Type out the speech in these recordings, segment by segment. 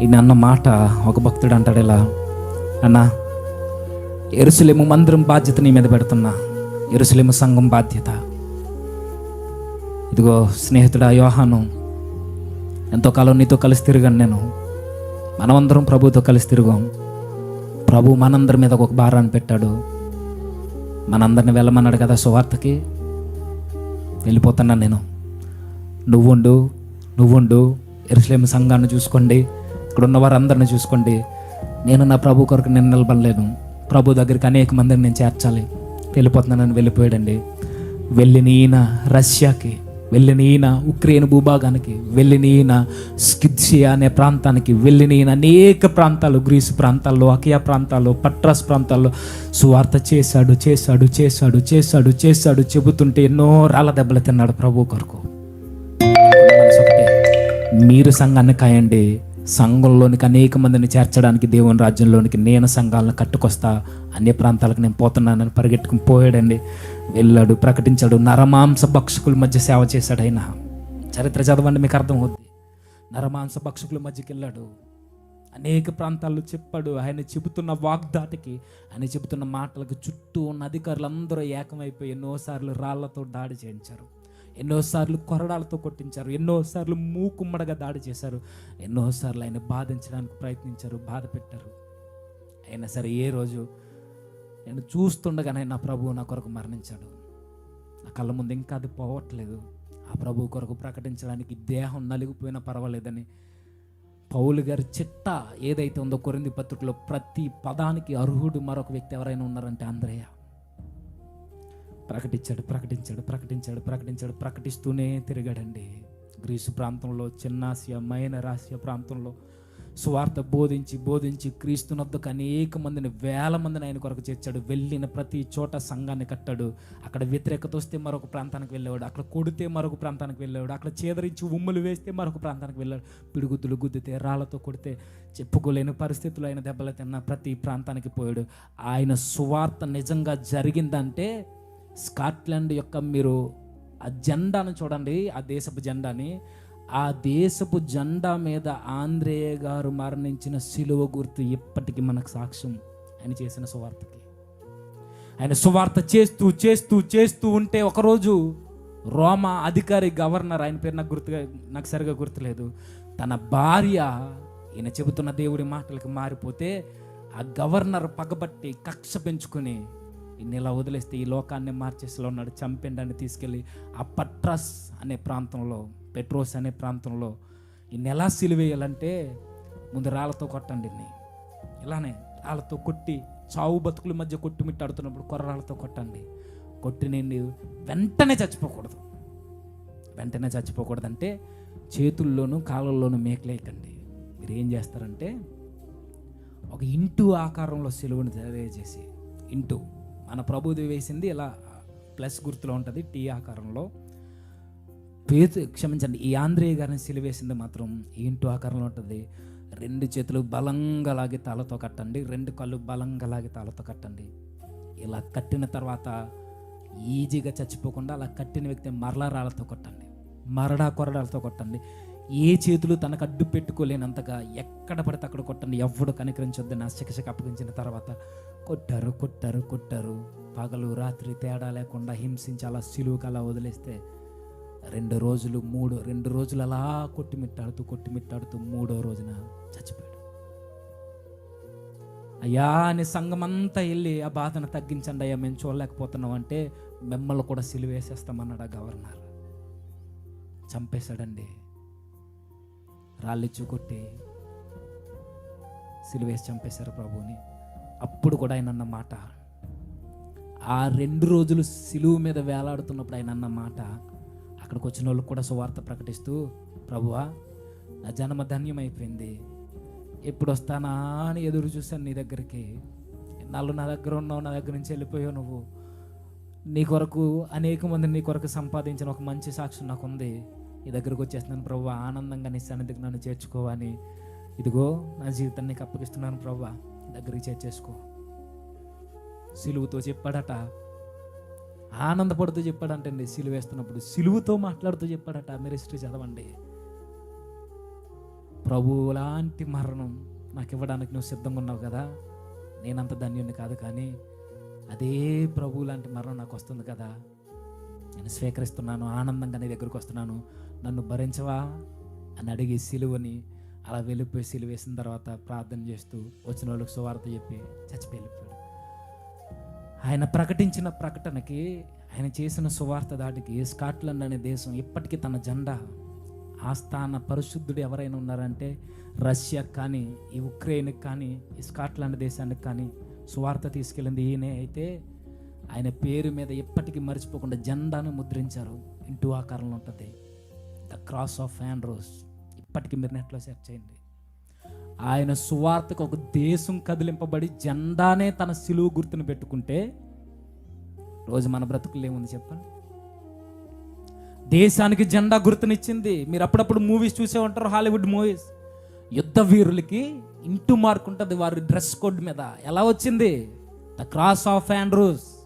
ఈయన అన్న మాట ఒక భక్తుడు అంటాడు ఇలా అన్నా ఎరుసలేము మందిరం బాధ్యత నీ మీద పెడుతున్నా. ఎరుసలేము సంఘం బాధ్యత. ఇదిగో స్నేహితుడా యోహాను ఎంతో కాలం నీతో కలిసి తిరిగాను నేను. మనమందరం ప్రభుతో కలిసి తిరిగాం. ప్రభు మనందరి మీద ఒక భారాన్ని పెట్టాడు. మనందరిని వెళ్ళమన్నాడు కదా సువార్తకి. వెళ్ళిపోతున్నాను నేను. నువ్వుండు నువ్వుండు ఎరుసలేము సంఘాన్ని చూసుకోండి. ఇక్కడ ఉన్న వారందరిని చూసుకోండి. నేను నా ప్రభు కొరకు నేను నిలబడలేను. ప్రభు దగ్గరికి అనేక మందిని నేను చేర్చాలి. వెళ్ళిపోతున్నానని వెళ్ళిపోయాడండి. వెళ్ళిన ఈయన రష్యాకి వెళ్ళిన ఈయన ఉక్రెయిన్ భూభాగానికి వెళ్ళిన ఈయన స్కిత్సియా అనే ప్రాంతానికి వెళ్ళిన ఈయన అనేక ప్రాంతాలు గ్రీసు ప్రాంతాల్లో అకియా ప్రాంతాల్లో పట్రాస్ ప్రాంతాల్లో సువార్త చేశాడు చేశాడు చేశాడు చేశాడు చేశాడు చెబుతుంటే ఎన్నో రాళ్ళ దెబ్బలు తిన్నాడు ప్రభు కొరకు. మీరు సంఘాన్ని కాయండి. సంఘంలోనికి అనేక మందిని చేర్చడానికి దేవుని రాజ్యంలోనికి నేను సంఘాలను కట్టుకొస్తా అన్ని ప్రాంతాలకు నేను పోతున్నానని పరిగెట్టుకుని పోయాడండి. వెళ్ళాడు ప్రకటించాడు నరమాంస భక్షకుల మధ్య సేవ చేశాడు ఆయన. చరిత్ర చదవండి మీకు అర్థమవుద్ది. నరమాంస భక్షకుల మధ్యకి వెళ్ళాడు. అనేక ప్రాంతాల్లో చెప్పాడు ఆయన చెబుతున్న వాగ్దాటికి ఆయన చెబుతున్న మాటలకు చుట్టూ ఉన్న అధికారులందరూ ఏకమైపోయి ఎన్నోసార్లు రాళ్ళతో దాడి చేయించారు. ఎన్నోసార్లు కొరడాలతో కొట్టించారు ఎన్నోసార్లు మూకుమ్మడగా దాడి చేశారు ఎన్నోసార్లు ఆయన బాధించడానికి ప్రయత్నించారు బాధ పెట్టారు. అయినా సరే ఏ రోజు నేను చూస్తుండగానే నా ప్రభువు నా కొరకు మరణించాడు. నా కళ్ళ ముందు ఇంకా అది పోవట్లేదు. ఆ ప్రభు కొరకు ప్రకటించడానికి దేహం నలిగిపోయినా పర్వాలేదని పౌలు గారి చిట్ట ఏదైతే ఉందో కొరింది పత్రికలో ప్రతి పదానికి అర్హుడు మరొక వ్యక్తి ఎవరైనా ఉన్నారంటే ఆంధ్రయ్య ప్రకటించాడు ప్రకటించాడు ప్రకటించాడు ప్రకటించాడు ప్రకటిస్తూనే తిరిగాడండి. గ్రీసు ప్రాంతంలో చిన్నాసియా మైనరాసియా ప్రాంతంలో సువార్త బోధించి బోధించి క్రీస్తునొద్దకు అనేక మందిని వేల మందిని ఆయన కొరకు చేర్చాడు. వెళ్ళిన ప్రతి చోట సంఘాన్ని కట్టాడు. అక్కడ వ్యతిరేకత వస్తే మరొక ప్రాంతానికి వెళ్ళేవాడు. అక్కడ కొడితే మరొక ప్రాంతానికి వెళ్ళేవాడు. అక్కడ చేదరించి ఉమ్ములు వేస్తే మరొక ప్రాంతానికి వెళ్ళాడు. పిడుగుద్దులు గుద్దితే రాళ్ళతో కొడితే చెప్పుకోలేని పరిస్థితులు ఆయన దెబ్బలు తిన్న ప్రతి ప్రాంతానికి పోయాడు. ఆయన సువార్త నిజంగా జరిగిందంటే స్కాట్లాండ్ యొక్క మీరు ఆ జెండాను చూడండి ఆ దేశపు జెండాని. ఆ దేశపు జెండా మీద ఆంధ్రేయ గారు మరణించిన శిలువ గుర్తు ఇప్పటికీ మనకు సాక్ష్యం. ఆయన చేసిన సువార్తకి. ఆయన సువార్త చేస్తూ చేస్తూ చేస్తూ ఉంటే ఒకరోజు రోమా అధికారి గవర్నర్ ఆయన పేరు నాకు గుర్తుగా నాకు సరిగా గుర్తులేదు. తన భార్య ఈయన చెబుతున్న దేవుడి మాటలకు మారిపోతే ఆ గవర్నర్ పగబట్టి కక్ష పెంచుకుని ఇలా వదిలేస్తే ఈ లోకాన్ని మార్చేసిలో ఉన్నాడు చంపిండని తీసుకెళ్ళి ఆ పట్రస్ అనే ప్రాంతంలో పెట్రోస్ అనే ప్రాంతంలో ఈయన ఎలా సిలివేయాలంటే ముందు రాళ్ళతో కొట్టండి ఇలానే రాళ్ళతో కొట్టి చావు బతుకుల మధ్య కొట్టుమిట్టాడుతున్నప్పుడు కొర్రాళ్ళతో కొట్టండి. కొట్టి వెంటనే చచ్చిపోకూడదు. వెంటనే చచ్చిపోకూడదంటే చేతుల్లోనూ కాళ్ళల్లోనూ మేకలేయకండి మీరు ఏం చేస్తారంటే ఒక ఇంటు ఆకారంలో సెలువును తెలియజేసి ఇంటూ మన ప్రభుది వేసింది ఇలా ప్లస్ గుర్తులో ఉంటుంది టీ ఆకారంలో. పేతు క్షమించండి ఈ ఆంధ్రేయ గారిని సిలివేసింది మాత్రం ఇంటూ ఆకారంలో ఉంటుంది. రెండు చేతులు బలంగా లాగి తాళతో కట్టండి రెండు కళ్ళు బలంగా లాగి తాళతో కట్టండి. ఇలా కట్టిన తర్వాత ఈజీగా చచ్చిపోకుండా అలా కట్టిన వ్యక్తి మరలా రాళ్ళతో కొట్టండి. మరడా కొరడాలతో కొట్టండి. ఏ చేతులు తనకు అడ్డు పెట్టుకోలేనంతగా ఎక్కడ పడితే అక్కడ కొట్టండి ఎవడు కనికరించొద్దని ఆ శిక్షకు అప్పగించిన తర్వాత కొట్టారు కొట్టారు కొట్టారు. పగలు రాత్రి తేడా లేకుండా హింసించి అలా సిలువుకి అలా వదిలేస్తే రెండు రోజులు మూడు రెండు రోజులు అలా కొట్టిమిట్టాడుతూ కొట్టిమిట్టాడుతూ మూడో రోజున చచ్చిపోయాడు. అయ్యా అని సంఘం అంతా వెళ్ళి ఆ బాధను తగ్గించండి అయ్యా. మేము చూడలేకపోతున్నాం అంటే మిమ్మల్ని కూడా సిలువేసేస్తామన్నాడు ఆ గవర్నర్. చంపేశాడండి. రాళ్ళిచ్చు కొట్టి సిలువేసి చంపేశారు ప్రభుని అప్పుడు కూడా ఆయన అన్న మాట ఆ రెండు రోజులు సిలువు మీద వేలాడుతున్నప్పుడు ఆయన అన్న మాట అక్కడికి వచ్చిన వాళ్ళు కూడా సువార్త ప్రకటిస్తూ ప్రభువా నా జన్మ ధన్యమైపోయింది. ఎప్పుడు వస్తానా అని ఎదురు చూశాను నీ దగ్గరికి. నాళ్ళు నా దగ్గర ఉన్నావు నా దగ్గర నుంచి వెళ్ళిపోయావు నువ్వు. నీ కొరకు అనేక మంది నీ కొరకు సంపాదించిన ఒక మంచి సాక్ష్యం నాకు ఉంది. నీ దగ్గరకు వచ్చేస్తున్నాను. ప్రభు ఆనందంగా నీ సన్నిధికి నన్ను చేర్చుకోవని. ఇదిగో నా జీవితాన్ని నీకు అప్పగిస్తున్నాను ప్రభు. దగ్గరికి చేర్చేసుకో. సిలువుతో చెప్పాడట. ఆనందపడుతూ చెప్పాడంటండి సిలువ వేస్తున్నప్పుడు. సిలువుతో మాట్లాడుతూ చెప్పాడట. మీరు హిస్టరీ చదవండి. ప్రభువు లాంటి మరణం నాకు ఇవ్వడానికి నువ్వు సిద్ధంగా ఉన్నావు కదా. నేనంత ధన్యుని కాదు కానీ అదే ప్రభువు లాంటి మరణం నాకు వస్తుంది కదా. నేను స్వీకరిస్తున్నాను ఆనందంగా నీ దగ్గరకు వస్తున్నాను. నన్ను భరించవా? అని అడిగి సిలువని అలా వెళ్ళిపోయి సిలువ వేసిన తర్వాత ప్రార్థన చేస్తూ వచ్చిన వాళ్ళకి సువార్త చెప్పి చచ్చిపోయి వెళ్ళిపోయాడు. ఆయన ప్రకటించిన ప్రకటనకి ఆయన చేసిన సువార్త దాటికి స్కాట్లాండ్ అనే దేశం ఇప్పటికీ తన జెండా ఆస్థాన పరిశుద్ధుడు ఎవరైనా ఉన్నారంటే రష్యా కానీ ఈ ఉక్రెయిన్కి కానీ ఈ స్కాట్లాండ్ దేశానికి కానీ సువార్త తీసుకెళ్ళింది ఈయనే. అయితే ఆయన పేరు మీద ఎప్పటికీ మర్చిపోకుండా జెండాను ముద్రించారు. ఇంటూ ఆకారంలో ఉంటుంది. ద క్రాస్ ఆఫ్ ఆండ్రోస్ ఇప్పటికీ మీరు నెట్లో సెర్చ్ చేయండి. ఆయన సువార్తకు ఒక దేశం కదిలింపబడి జెండానే తన సిలువు గుర్తును పెట్టుకుంటే రోజు మన బ్రతుకులు ఏముంది చెప్పండి? దేశానికి జెండా గుర్తునిచ్చింది. మీరు అప్పుడప్పుడు మూవీస్ చూసే ఉంటారు హాలీవుడ్ మూవీస్. యుద్ధ వీరులకి ఇంటూ మార్క్ ఉంటుంది వారి డ్రెస్ కోడ్ మీద. ఎలా వచ్చింది? The cross of Andrews.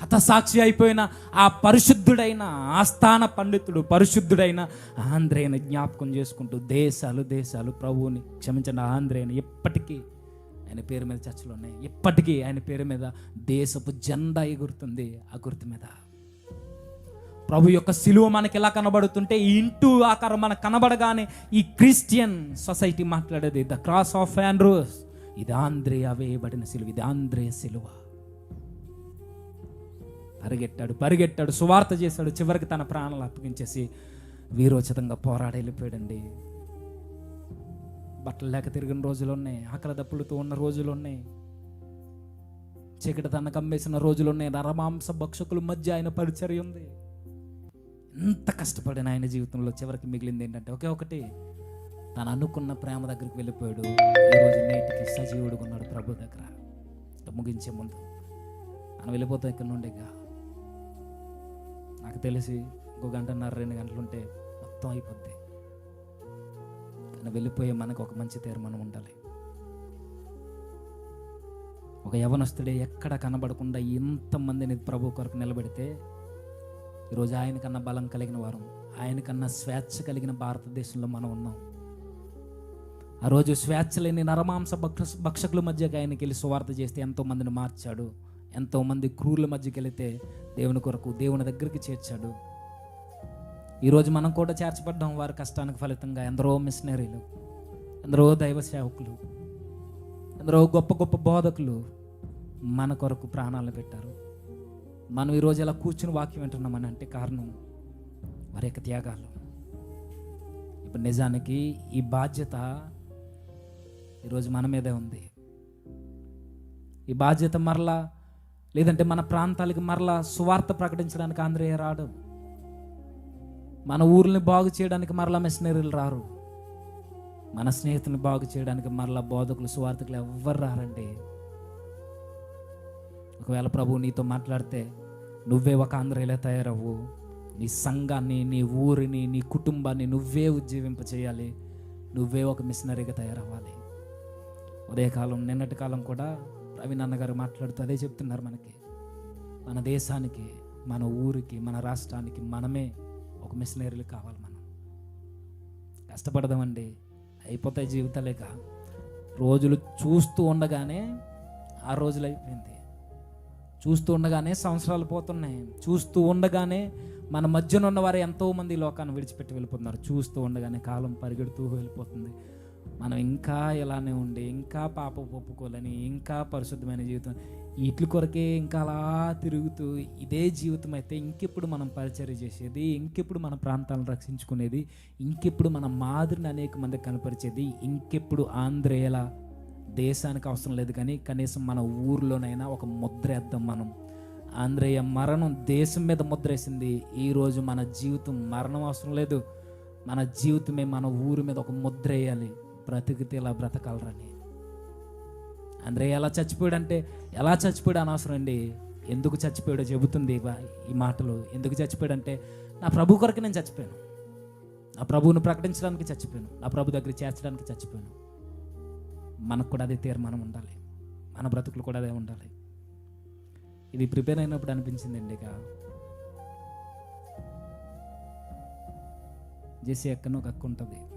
హతసాక్షి అయిపోయిన ఆ పరిశుద్ధుడైన ఆస్థాన పండితుడు పరిశుద్ధుడైన ఆంధ్రేయన జ్ఞాపకం చేసుకుంటూ దేశాలు దేశాలు ప్రభువుని క్షమించండి ఆంధ్రేయని ఎప్పటికీ ఆయన పేరు మీద చర్చలు ఉన్నాయి. ఎప్పటికీ ఆయన పేరు మీద దేశపు జెండా ఎగురుతుంది ఆ గుర్తు మీద. ప్రభు యొక్క సిలువ మనకి ఎలా కనబడుతుంటే ఈ ఇంటూ ఆకారం మనకు కనబడగానే ఈ క్రిస్టియన్ సొసైటీ మాట్లాడేది ద క్రాస్ ఆఫ్ ఆండ్రూస్ ఇది ఆంధ్రేయ వేయబడిన సిలువ ఇది ఆంధ్రేయ సిలువ. పరిగెట్టాడు పరిగెట్టాడు సువార్త చేశాడు చివరికి తన ప్రాణాలు అప్పగించేసి వీరోచితంగా పోరాడి వెళ్ళిపోయాడండి. బట్టలు లేక తిరిగిన రోజులు ఉన్నాయి ఆకలి దప్పులతో ఉన్న రోజులు ఉన్నాయి చీకటి తన కమ్మేసిన రోజులు ఉన్నాయి నరమాంస భక్షకుల మధ్య ఆయన పరిచర్య ఉంది. ఎంత కష్టపడిన ఆయన జీవితంలో చివరికి మిగిలింది ఏంటంటే ఒకే ఒకటి తను అనుకున్న ప్రేమ దగ్గరికి వెళ్ళిపోయాడు. ఈరోజు నేటికి సజీవుడుగా ఉన్నాడు ప్రభు దగ్గర. ముగించే ముందు మనం వెళ్ళిపోతాం ఇక్కడ నుండి నాకు తెలిసి ఇంకో గంటన్నర రెండు గంటలు ఉంటే మొత్తం అయిపోద్ది. కానీ వెళ్ళిపోయే మనకు ఒక మంచి తీర్మానం ఉండాలి. ఒక యవనస్తుడే ఎక్కడ కనబడకుండా ఇంతమందిని ప్రభు కొరకు నిలబెడితే ఈరోజు ఆయనకన్నా బలం కలిగిన వారం ఆయనకన్నా స్వేచ్ఛ కలిగిన భారతదేశంలో మనం ఉన్నాం. ఆ రోజు స్వేచ్ఛ లేని నరమాంస భక్ష భక్షకుల మధ్యకి ఆయనకి వెళ్ళి సువార్త చేస్తే ఎంతో మందిని మార్చాడు. ఎంతోమంది క్రూర్ల క్రూరుల మధ్యకి వెళితే దేవుని కొరకు దేవుని దగ్గరికి చేర్చాడు. ఈరోజు మనం కూడా చేర్చబడ్డాం వారి కష్టానికి ఫలితంగా ఎందరో మిషనరీలు ఎందరో దైవ సేవకులు ఎందరో గొప్ప గొప్ప బోధకులు మన కొరకు ప్రాణాలు పెట్టారు. మనం ఈరోజు ఇలా కూర్చుని వాక్యం వింటున్నామని అంటే కారణం వారి యొక్క త్యాగాలు. ఇప్పుడు నిజానికి ఈ బాధ్యత ఈరోజు మన మీదే ఉంది. ఈ బాధ్యత మరలా లేదంటే మన ప్రాంతాలకి మరలా సువార్త ప్రకటించడానికి ఆంధ్రేయ రాడు. మన ఊర్ని బాగు చేయడానికి మరలా మిషనరీలు రారు. మన స్నేహితుల్ని బాగు చేయడానికి మరలా బోధకులు సువార్థకులు ఎవ్వరు రారండి. ఒకవేళ ప్రభు నీతో మాట్లాడితే నువ్వే ఒక ఆంధ్రలో తయారవ్వు. నీ సంఘాన్ని నీ ఊరిని నీ కుటుంబాన్ని నువ్వే ఉజ్జీవింప చేయాలి. నువ్వే ఒక మిషనరీగా తయారవ్వాలి. ఉదయకాలం నిన్నటి కాలం కూడా రవి నాన్నగారు మాట్లాడుతూ అదే చెప్తున్నారు మనకి. మన దేశానికి మన ఊరికి మన రాష్ట్రానికి మనమే ఒక మిషనరీలు కావాలి మనం. కష్టపడదామండి. అయిపోతాయి జీవితాలేక రోజులు చూస్తూ ఉండగానే ఆ రోజులు అయిపోయింది. చూస్తూ ఉండగానే సంవత్సరాలు పోతున్నాయి. చూస్తూ ఉండగానే మన మధ్యన ఉన్నవారు ఎంతోమంది లోకాన్ని విడిచిపెట్టి వెళ్ళిపోతున్నారు. చూస్తూ ఉండగానే కాలం పరిగెడుతూ వెళ్ళిపోతుంది. మనం ఇంకా ఇలానే ఉండి ఇంకా పాప ఒప్పుకోలేని ఇంకా పరిశుద్ధమైన జీవితం వీటి కొరకే ఇంకా అలా తిరుగుతూ ఇదే జీవితం అయితే ఇంకెప్పుడు మనం పరిచర్య చేసేది ఇంకెప్పుడు మన ప్రాంతాలను రక్షించుకునేది ఇంకెప్పుడు మన మాదిరిని అనేక మంది కనపరిచేది ఇంకెప్పుడు ఆంధ్రేయుల దేశానికి అవసరం లేదు కానీ కనీసం మన ఊర్లోనైనా ఒక ముద్ర వేద్దాం మనం. ఆంధ్రేయ మరణం దేశం మీద ముద్ర వేసింది. ఈరోజు మన జీవితం మరణం అవసరం లేదు. మన జీవితమే మన ఊరి మీద ఒక ముద్ర వేయాలి. బ్రతికితే ఇలా బ్రతకాలరని. అందరూ ఎలా చచ్చిపోయాడంటే ఎలా చచ్చిపోయాడు అనవసరం అండి? ఎందుకు చచ్చిపోయాడో చెబుతుంది ఈ మాటలు. ఎందుకు చచ్చిపోయాడంటే నా ప్రభు కొరకు నేను చచ్చిపోయాను. నా ప్రభువును ప్రకటించడానికి చచ్చిపోయాను. నా ప్రభు దగ్గర చేర్చడానికి చచ్చిపోయాను. మనకు కూడా అదే తీర్మానం ఉండాలి. మన బ్రతుకులు కూడా అదే ఉండాలి. ఇది ప్రిపేర్ అయినప్పుడు అనిపించిందండి ఇక. జేసీ అక్కను ఒక అక్క ఉంటుంది.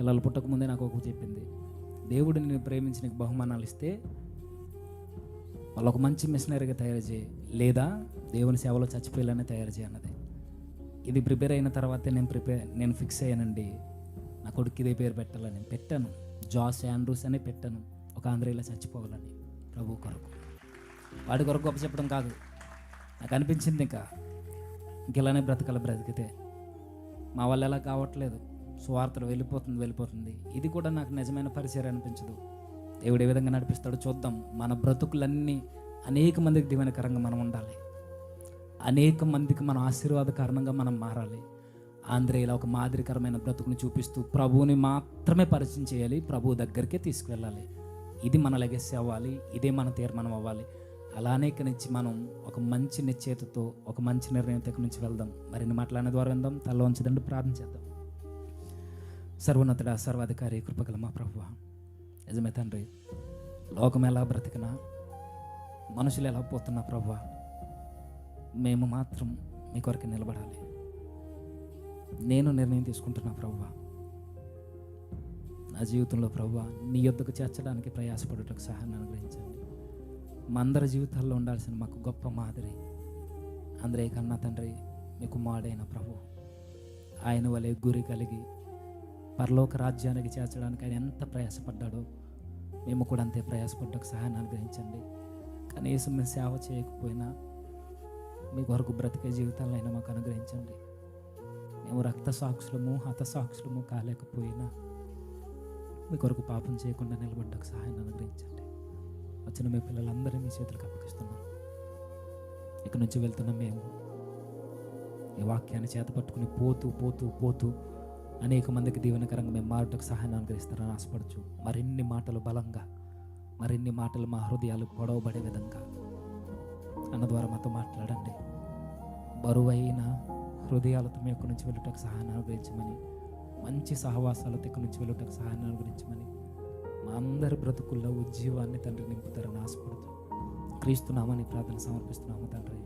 పిల్లలు పుట్టక ముందే నాకు ఒక చెప్పింది. దేవుడు నేను ప్రేమించి నీకు బహుమానాలు ఇస్తే వాళ్ళు ఒక మంచి మిషనరీగా తయారు చేయి. లేదా దేవుని సేవలో చచ్చిపోయేలానే తయారు చేయన్నది ఇది ప్రిపేర్ అయిన తర్వాతే నేను ప్రిపేర్ నేను ఫిక్స్ అయ్యానండి. నా కొడుకు ఇదే పేరు పెట్టాలని. పెట్టాను. జాస్ ఆండ్రూస్ అనే పెట్టాను. ఒక ఆంధ్రలో చచ్చిపోవాలని. ప్రభు కొరకు. వాడి కొరకు గొప్ప చెప్పడం కాదు. నాకు అనిపించింది ఇంకా. ఇంకెలానే బ్రతకాలి బ్రతికితే. మా వాళ్ళు ఎలా కావట్లేదు. సువార్తలు వెళ్ళిపోతుంది వెళ్ళిపోతుంది. ఇది కూడా నాకు నిజమైన పరిచయం అనిపించదు. దేవుడు ఏ విధంగా నడిపిస్తాడో చూద్దాం. మన బ్రతుకులన్నీ అనేక మందికి దీవెనకరంగా మనం ఉండాలి. అనేక మందికి మన ఆశీర్వాద కారణంగా మనం మారాలి. ఆంధ్రేయుల ఒక మాదిరికరమైన బ్రతుకుని చూపిస్తూ ప్రభువుని మాత్రమే పరిచయం చేయాలి. ప్రభువు దగ్గరికే తీసుకువెళ్ళాలి. ఇది మన లెగస్సీ అవ్వాలి. ఇదే మన తీర్మానం అవ్వాలి. అలానే నుంచి మనం ఒక మంచి నిశ్చేతతో ఒక మంచి నిర్ణయం నుంచి వెళ్దాం. మరిన్ని మాట్లాడిన ద్వారా విందాం. తల ఉంచదండి ప్రార్థన చేద్దాం. సర్వోన్నతుడ సర్వాధికారి కృపగల మా ప్రభు నిజమే తండ్రి లోకం ఎలా బ్రతికినా మనుషులు ఎలా పోతున్నా ప్రభు మేము మాత్రం మీ కొరకు నిలబడాలి. నేను నిర్ణయం తీసుకుంటున్నా ప్రభు నా జీవితంలో ప్రభు నీ యొద్దకు చేర్చడానికి ప్రయాసపడటకు సహాయాన్ని అనుగ్రహించండి. మా అందరి జీవితాల్లో ఉండాల్సిన మాకు గొప్ప మాదిరి. అందరే కన్నా తండ్రి మీ కుమారుడైన ప్రభు ఆయన వలె గురి కలిగి పరలోక రాజ్యానికి చేర్చడానికి ఆయన ఎంత ప్రయాసపడ్డాడో మేము కూడా అంతే ప్రయాసపడ్డకు సహాయాన్ని అనుగ్రహించండి. కనీసం మేము సేవ చేయకపోయినా మీ కొరకు బ్రతికే జీవితాలైనా మాకు అనుగ్రహించండి. మేము రక్త సాక్షులము హత సాక్షులము కాలేకపోయినా మీ కొరకు పాపం చేయకుండా నిలబడ్డకు సహాయాన్ని అనుగ్రహించండి. వచ్చిన మీ పిల్లలందరినీ మీ చేతులకు అప్పగిస్తున్నాం. ఇక నుంచి వెళ్తున్న మేము ఈ వాక్యాన్ని చేతపట్టుకుని పోతూ పోతూ పోతూ అనేక మందికి దీవెనకరంగా మేము మారుటకు సహాయం అనుగ్రహిస్తారని ఆశపడచ్చు. మరిన్ని మాటలు బలంగా మరిన్ని మాటలు మా హృదయాలు పొడవబడే విధంగా. అన్న ద్వారా మాతో మాట్లాడండి. బరువైన హృదయాలతో మీ యొక్క నుంచి వెళ్ళుటకు సహాయాన్ని అనుగ్రహించమని మంచి సహవాసాలతో ఇక్కడి నుంచి వెళ్ళటకు సహాయాన్ని అనుగ్రహించమని మా అందరి బ్రతుకుల్లో ఉజ్జీవాన్ని తండ్రి నింపుతారని ఆశపడుతూ క్రీస్తున్నామని ప్రార్థన సమర్పిస్తున్నాము తండ్రి.